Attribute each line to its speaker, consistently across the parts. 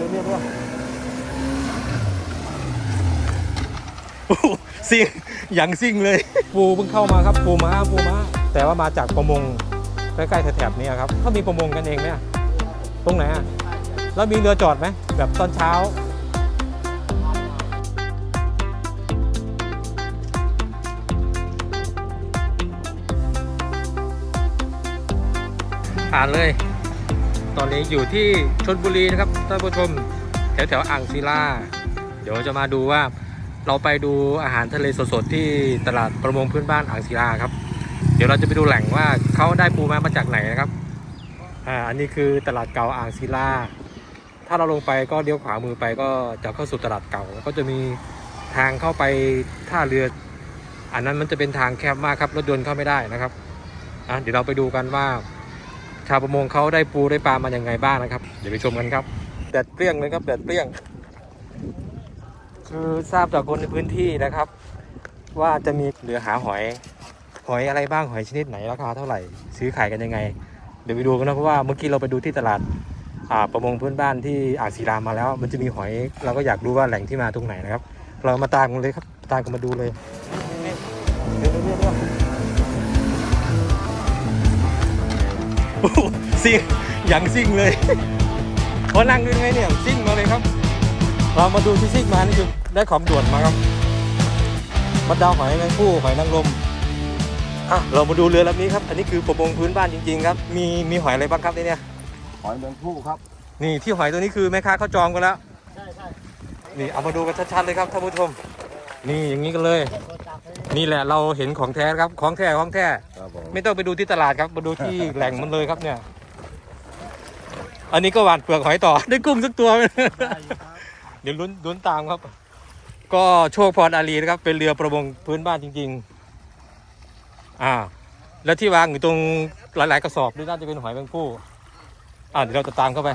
Speaker 1: ดี๋ยวเดี๋ยวเดี๋ยวเดี๋ยวโอ้โหซิ่งอย่างซิ่งเลยปูเพิ่งเข้ามาครับปูม้าปูม้าแต่ว่ามาจากประมงใกล้ๆแถบๆนี้ครับเขามีประมงกันเองไหมอะตรงไหนอะแล้วมีเรือจอดไหมแบบตอนเช้าผ่านเลย ตอนนี้อยู่ที่ชนบุรีนะครับท่านผู้ชมแถวแถวอ่างศิลา เดี๋ยวจะมาดูว่าเราไปดูอาหารทะเลสดๆที่ตลาดประมงพื้นบ้านอ่างศิลาครับ เดี๋ยวเราจะไปดูแหล่งว่าเขาได้ปูมามาจากไหนนะครับอ่าอันนี้คือตลาดเก่าอ่างศิลา ถ้าเราลงไปก็เลี้ยวขวามือไปก็จะเข้าสู่ตลาดเก่า ก็จะมีทางเข้าไปท่าเรือ อันนั้นมันจะเป็นทางแคบมากครับรถยนต์เข้าไม่ได้นะครับอะเดี๋ยวเราไปดูกันว่า ชาวประมงเขาได้ปูได้ปลามาอย่างไงบ้างนะครับ เดี๋ยวไปชมกันครับแดดเปรี้ยงเลยครับแดดเปรี้ยง คือทราบจากคนในพื้นที่นะครับ ว่าจะมีเรือหาหอย หอยอะไรบ้างหอยชนิดไหนราคาเท่าไหร่ ซื้อขายกันยังไง เดี๋ยวไปดูกันนะเพราะว่าเมื่อกี้เราไปดูที่ตลาดประมงพื้นบ้านที่อ่างศิลามาแล้ว มันจะมีหอยเราก็อยากรู้ว่าแหล่งที่มาตรงไหนนะครับ เรามาตามกันเลยครับตามกันมาดูเลยเดี๋ยวเดี๋ยว ซิ่งอย่างซิ่งเลยพอนั่งด้วยไงเนี่ยซิ่งมาเลยครับ เรามาดูที่ซิ่งมานี่คือได้ของด่วนมาครับมาดาวหอยแมงผู้หอยนางรมอะเรามาดูเรือลำนี้ครับ อันนี้คือประมงพื้นบ้านจริงๆครับ มีมีหอยอะไรบ้างครับในเนี่ย
Speaker 2: หอยแมงผู้ครับ
Speaker 1: นี่ที่หอยตัวนี้คือแม่ค้าเขาจองกันแล้ว
Speaker 2: ใช่ใช่
Speaker 1: นี่เอามาดูกันชัดๆเลยครับท่านผู้ชม นี่อย่างนี้กันเลย นี่แหละเราเห็นของแท้ครับของแท้ของแท้
Speaker 2: ครับผม
Speaker 1: ไม่ต้องไปดูที่ตลาดครับมาดูที่แหล่งมันเลยครับเนี่ย อันนี้ก็หวานเปลือกหอยต่อ ได้กุ้งสักตัวไหมเดี๋ยวลุ้นลุ้นตามครับ ก็โชคพรอารีนะครับ เป็นเรือประมงพื้นบ้านจริง ๆ อ่า แล้วที่วางอยู่ตรงหลาย ๆ กระสอบนี่น่าจะเป็นหอยแมงผู้อ่าเดี๋ยวเราจะตามเข้าไป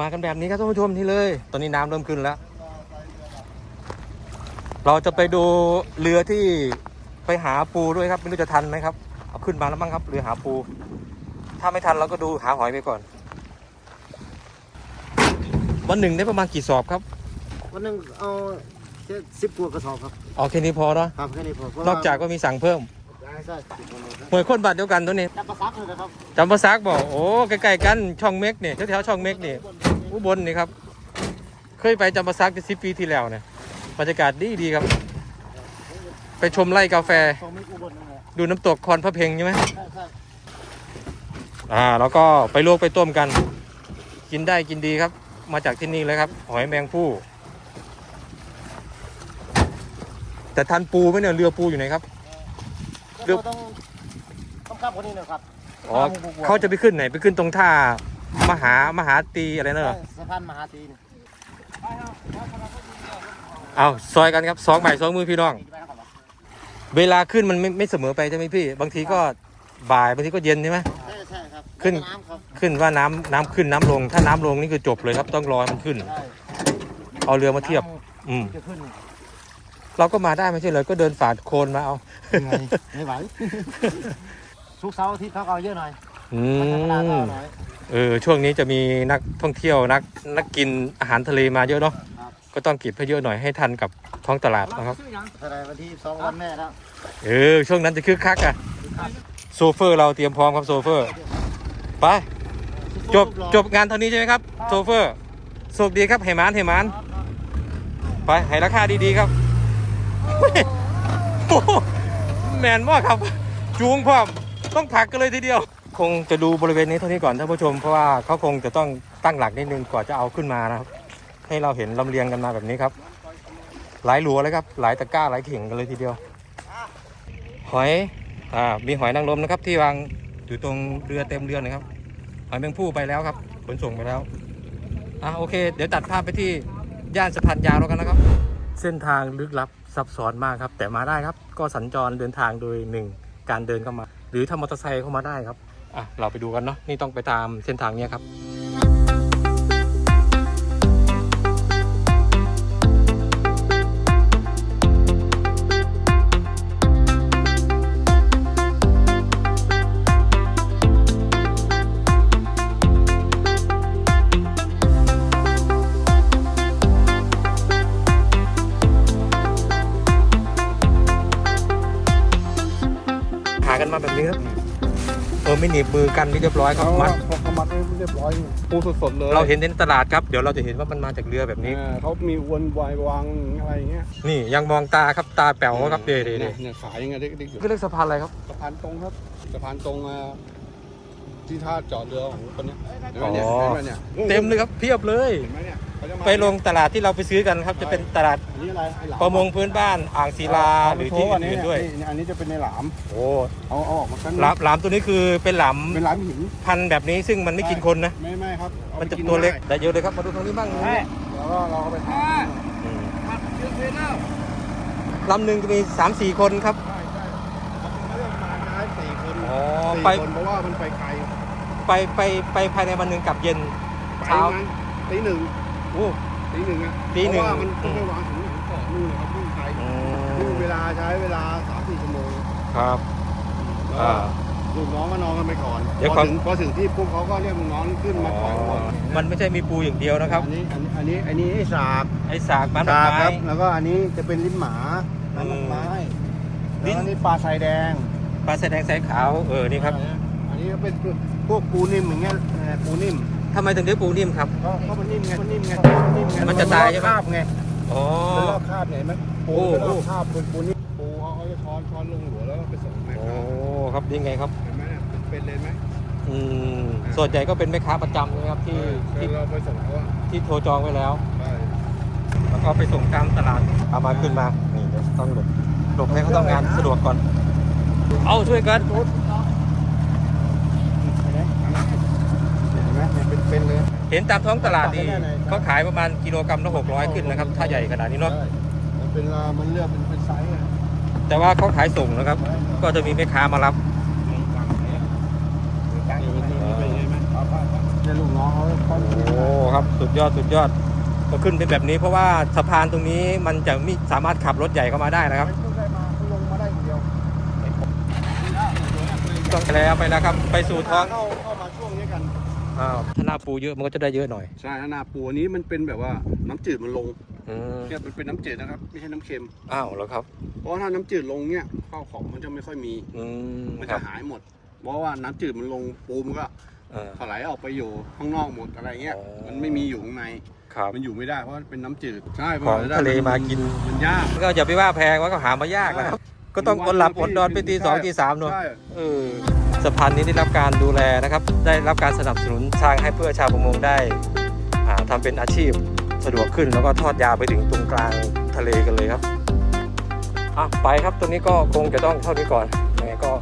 Speaker 1: มากันแบบนี้ครับท่านผู้ชมนี่เลย ตอนนี้น้ำเริ่มขึ้นแล้ว เราจะไปดูเรือที่ไปหาปูด้วยครับไม่รู้จะทันไหมครับเอาขึ้นมาแล้วมั้งครับเรือหาปู ถ้าไม่ทันเราก็ดูหาหอยไปก่อน วันหนึ่งได้ประมาณกี่สอบครับ
Speaker 2: วันหนึงเอาแค่สิบกว่ากระสอบครับ
Speaker 1: เอาแค่นี้พอเนาะ
Speaker 2: ครับแค่นี้พอเพระ
Speaker 1: นอกจากก็มีสั่งเพิ่ม
Speaker 2: ใช่ใช่สิบกว่าโลครับ
Speaker 1: หวยคนบาทเดียวกันตัวนี้
Speaker 2: จับประซักเลยนะครับ
Speaker 1: จำภาษาบอกโอ้ใกล้ๆกันช่องเม็กเนี่ยแถวๆช่องเม็กนี่อุบลนี่ครับ เคยไปจำปาซักจะสิบปีที่แล้วเนี่ย บรรยากาศดีดีๆครับ ไปชมไร่กาแฟ
Speaker 2: ตรงนี้อุบลนั่นแหละ
Speaker 1: ดูน้ำตกคอนพระเพงใช่ไหม
Speaker 2: ใช่ใช่
Speaker 1: อ่าแล้วก็ไปลวกไปต้มกัน กินได้กินดีครับ มาจากที่นี่เลยครับ หอยแมงผู้แต่ทันปูไหมเนี่ยเรือปูอยู่ไหนครับเรือ
Speaker 2: แล้วก็ต้องต้องข้ามคนนี้นะครับ
Speaker 1: อ๋อเขาจะไปขึ้นไหนไปขึ้นตรงท่ามหามหาตีอะไรนั่นเหรอ
Speaker 2: ใช่สะพานมหาตีน
Speaker 1: เอา ซอยกันครับสองใบสองมือพี่น้อง
Speaker 2: ไปนะครับ
Speaker 1: เวลาขึ้นมันไม่ไม่เสมอไปใช่ไหมพี่ บางทีก็บ่ายบางทีก็เย็นใช่ไหม
Speaker 2: ใช่ใช่ครับ
Speaker 1: ขึ้น
Speaker 2: น้ำครับ
Speaker 1: ขึ้นว่าน้ำน้ำขึ้นน้ำลง ถ้าน้ำลงนี่คือจบเลยครับ ต้องรอให้มันขึ้น
Speaker 2: ใช่
Speaker 1: เอาเรือมาเทียบ อืม
Speaker 2: จะขึ้น
Speaker 1: เราก็มาได้ไม่ใช่เลยก็เดินฝาดโคลนมาเอา
Speaker 2: ยังไงไม่ไหวทุกเสาร์อาทิตย์เขาก็เอาเยอะหน่อย
Speaker 1: อื
Speaker 2: ธรรมดาก็
Speaker 1: ม
Speaker 2: เอาน้อย
Speaker 1: เออช่วงนี้จะมีนักท่องเที่ยวนักนักกินอาหารทะเลมาเยอะเนาะ
Speaker 2: ครับ
Speaker 1: ก็ต้องเก็บให้เยอะหน่อยให้ทันกับท้องตลาดนะครับ
Speaker 2: เท่าไหรวันที่สองวันแม่แล้ว
Speaker 1: เออ ช่วงนั้นจะคึกคักอะโซเฟอร์เราเตรียมพร้อมครับโซเฟอร์ไปจบจบงานเท่านี้ใช่ไหมครับโซเฟอร์โชคดีครับเหมานเหมานไปให้ราคาดีๆครับโอ้โหแมนมากครับ จูงพร้อมต้องผลักกันเลยทีเดียว คงจะดูบริเวณนี้เท่านี้ก่อนท่านผู้ชมเพราะว่าเขาคงจะต้องตั้งหลักนิดนึงกว่าจะเอาขึ้นมานะครับ ให้เราเห็นลำเลียงกันมาแบบนี้ครับ หลายหลัวเลยครับ หลายตะกร้าหลายเข่งกันเลยทีเดียว หอยอ่ามีหอยนางรมนะครับ ที่วางอยู่ตรงเรือเต็มเรือนะครับ หอยแมงผู้ไปแล้วครับขนส่งไปแล้วอะโอเค เดี๋ยวตัดภาพไปที่ย่านสะพานยาวแล้วกันนะครับ เส้นทางลึกลับซับซ้อนมากครับ แต่มาได้ครับ ก็สัญจรเดินทางโดยหนึ่งการเดินเข้ามา หรือถ้ามอเตอร์ไซค์เข้ามาได้ครับอะเราไปดูกันเนาะนี่ต้องไปตามเส้นทางเนี้ครับ มาแบบนี้ครับเออไม่หนีบมือกันนี่เรียบร้อยครับ
Speaker 2: เขา
Speaker 1: มัด
Speaker 2: เขามัดให้เรียบร้อยปูสดๆเลย
Speaker 1: เราเห็นในตลาดครับเดี๋ยวเราจะเห็นว่ามันมาจากเรือแบบนี้
Speaker 2: เออเขามีอวนวายวางอะไรอย่างเงี้ย
Speaker 1: นี่ยังมองตาครับตาแป๋วครับเดี๋ยวเดี๋ยว
Speaker 2: เนี่
Speaker 1: เดี๋ยว
Speaker 2: ยเนี่ยขายยังไงเด็กๆอยู่
Speaker 1: ก็เรียกสะพานอะไรครับ
Speaker 2: สะพานตรงครับสะพานตรงมาที่ท่าจอดเรือของคนเนี้ยเห็นไหมเนี่ย
Speaker 1: อ๋อ
Speaker 2: เห็นไหมเนี่ย
Speaker 1: เต็มเลยครับเพียบเลย
Speaker 2: เห็นไหมเนี่ยเขาจะมา
Speaker 1: ไปลงตลาดที่เราไปซื้อกันครับ จะเป็นตลาด
Speaker 2: อันนี้อะไรไอ้หลาม
Speaker 1: ประมงพื้นบ้านอ่างศิลาหรือที่
Speaker 2: เาไปโชอันนี้
Speaker 1: อื่นๆด้วย
Speaker 2: นี่อันนี้จะเป็นในหลาม
Speaker 1: โอ้
Speaker 2: เอาเอาออกมากัน
Speaker 1: หลามหลามตัวนี้คือเป็นหลาม
Speaker 2: เป็นหลามหิน
Speaker 1: พันธุ์แบบนี้ซึ่งมันไม่กินคนนะ
Speaker 2: ไม่ไม่ครับอา
Speaker 1: มัน
Speaker 2: ไป
Speaker 1: จะ
Speaker 2: กิ
Speaker 1: ตัวเล็ก
Speaker 2: ได้
Speaker 1: แต่เยอะเลยครับ มาดูตรงนี้บ้าง
Speaker 2: แล้วก็เราเอาไปทำ
Speaker 1: อืม
Speaker 2: ผัดเชื้อเพลิงแล้ว
Speaker 1: ลำหนึ่งจะมีสามสี่คนครับ
Speaker 2: ใช่ใช่เขาเรียกมาได้สี่คน
Speaker 1: อ๋อ
Speaker 2: สี่
Speaker 1: ไป
Speaker 2: คนเพราะว่ามันไปไกล
Speaker 1: ไปไปไปภายในวันหนึ่งกลับเย็นเช้า
Speaker 2: ไปงั้นตีหนึ่ง
Speaker 1: โอ้
Speaker 2: ตีหนึ่งอะ
Speaker 1: ตีหนึ่ง
Speaker 2: เพราะว่ามันต้องไปวางถึงถึงเกาะนู่นนะครับนู่นไกล
Speaker 1: อื
Speaker 2: นู่น
Speaker 1: ม
Speaker 2: เวลาใช้เวลาสามสี่ชั่วโมง
Speaker 1: ครับ
Speaker 2: แล้ว
Speaker 1: อ่า
Speaker 2: ลูกน้องก็นอนกันไปก่อน
Speaker 1: เดี๋ยว
Speaker 2: พ
Speaker 1: ครั
Speaker 2: อบถึงพอถึงที่ปุ๊บเขาก็เรียกลูกน้องขึ้นมาปล่อยก่อน
Speaker 1: มันไม่ใช่มีปูอย่างเดียวนะครับ
Speaker 2: อันนี้อันนี้อันนี้อันนี้ไอ้สาก
Speaker 1: ไอ้สากมันดอก
Speaker 2: สากค
Speaker 1: ไม้
Speaker 2: รับ แล้วก็อันนี้จะเป็นลิ้นหมาน้ำดอกไม้
Speaker 1: ลิ้
Speaker 2: แล้ว
Speaker 1: น
Speaker 2: อันนี้ปลาทรายแดง
Speaker 1: ปลาแสดงสายขาว เออ นี่ครับ
Speaker 2: อันนี้ก็เป็นพวกปูนิ่มอย่างเงี้ยเออปูนิ่ม
Speaker 1: ทำไมถึงเรียกปูนิ่มครับ
Speaker 2: ก็ก็มันนิ่มไงมันนิ่มไงมันนิ่มไง
Speaker 1: มันจะตายใช่ไหม
Speaker 2: คาบไง
Speaker 1: อ๋อ
Speaker 2: เป็นรอบคาบเนี่ยเห็นไหมปู
Speaker 1: โอ้
Speaker 2: เป็นรอบคาบเป็นปูนิ่มปูเขาเขาจะช้อนช้อนลงหัวแล้วก็ไปส่งแม่
Speaker 1: โอ้
Speaker 2: ค้า
Speaker 1: ครับนี่ไงครับ
Speaker 2: เห็นไหมเนี่ยเป็นเลยไหม
Speaker 1: อืมส่วนใหญ่ก็เป็นแม่ค้าประจำนะครับที่
Speaker 2: เอ
Speaker 1: ที่
Speaker 2: อเราไปส่งเขาอะ
Speaker 1: ที่โทรจองไว้แล้ว
Speaker 2: ใช่
Speaker 1: แล้วก็ไปส่งตามตลาดเอามาขึ้นมา นี่เดี๋ยวต้องหลบหลบให้เขาทำงานสะดวกก่อน เอาช่วยกัน
Speaker 2: เห็นไหมเนี่ยเป็น เป็นเลย
Speaker 1: เห็นตามท้องตลาดนี่
Speaker 2: ได้เลยครับ
Speaker 1: เขาขายประมาณกิโลกรัมละหกร้อยขึ้นนะครับ ถ้าใหญ่ขนาดนี้เนาะ
Speaker 2: ใช่มันเป็นลามันเลือกเป็นเป็นไซส์อะ
Speaker 1: แต่ว่าเขาขายส่งนะครับ ก็จะมีแม่ค้ามารับ
Speaker 2: เนี่ยลูกน้องเขาเขา
Speaker 1: โอ้ครับสุดยอดสุดยอดก็ขึ้นเป็นแบบนี้เพราะว่าสะพานตรงนี้มันจะไม่สามารถขับรถใหญ่เข้ามาได้นะครับ
Speaker 2: ไม่ได้มาเขาลงมาได้คนเดียว
Speaker 1: ต้องไปแล้วไปแล้วครับ ไปสู่ท้อง
Speaker 2: เข้าเข้ามาช่วงนี้กัน
Speaker 1: อ้าวถ้าหน้าปูเยอะมันก็จะได้เยอะหน่อย
Speaker 2: ใช่นาปูอันนี้มันเป็นแบบว่าน้ำจืดมันลง
Speaker 1: อืม
Speaker 2: เนี่ยมันเป็นน้ำจืดนะครับ ไม่ใช่น้ำเค็ม
Speaker 1: อ้าวแล้วครับ
Speaker 2: เพราะว่าถ้าน้ำจืดลงเนี่ยข้าวของมันจะไม่ค่อยมี
Speaker 1: อืม
Speaker 2: มัน
Speaker 1: ครั
Speaker 2: จะ
Speaker 1: บ
Speaker 2: หายหมด เพราะว่าน้ำจืดมันลงปูมันก็
Speaker 1: เออ
Speaker 2: ถลายออกไปอยู่ข้างนอกหมดอะไรเงี้ย
Speaker 1: อ๋อ
Speaker 2: มันไม่มีอยู่ข้างใน
Speaker 1: ครับ
Speaker 2: มันอยู่ไม่ได้เพราะว่าเป็นน้ำจืด ใช่
Speaker 1: ของทะเลมากิน
Speaker 2: มันยาก
Speaker 1: ก็อย่าไปว่าแพงว่าก็หามายากนะครับ ก็ต้องอดหลับอดนอนไปตีสองตีสามเนอะ
Speaker 2: ใช่
Speaker 1: เออสะพานนี้ได้รับการดูแลนะครับ ได้รับการสนับสนุนสร้างให้เพื่อชาวประมงได้อ่าทำเป็นอาชีพสะดวกขึ้นแล้วก็ทอดยาวไปถึงตรงกลางทะเลกันเลยครับอะไปครับตรงนี้ก็คงจะต้องเท่านี้ก่อนยังไงก็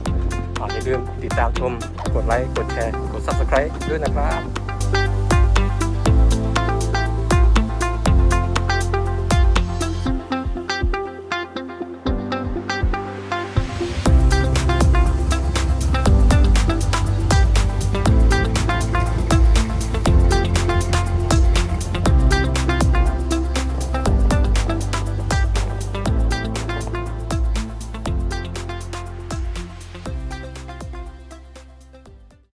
Speaker 1: อ่าอย่าลืมติดตามชม กดไลค์ กดแชร์ กด subscribe ด้วยนะครับ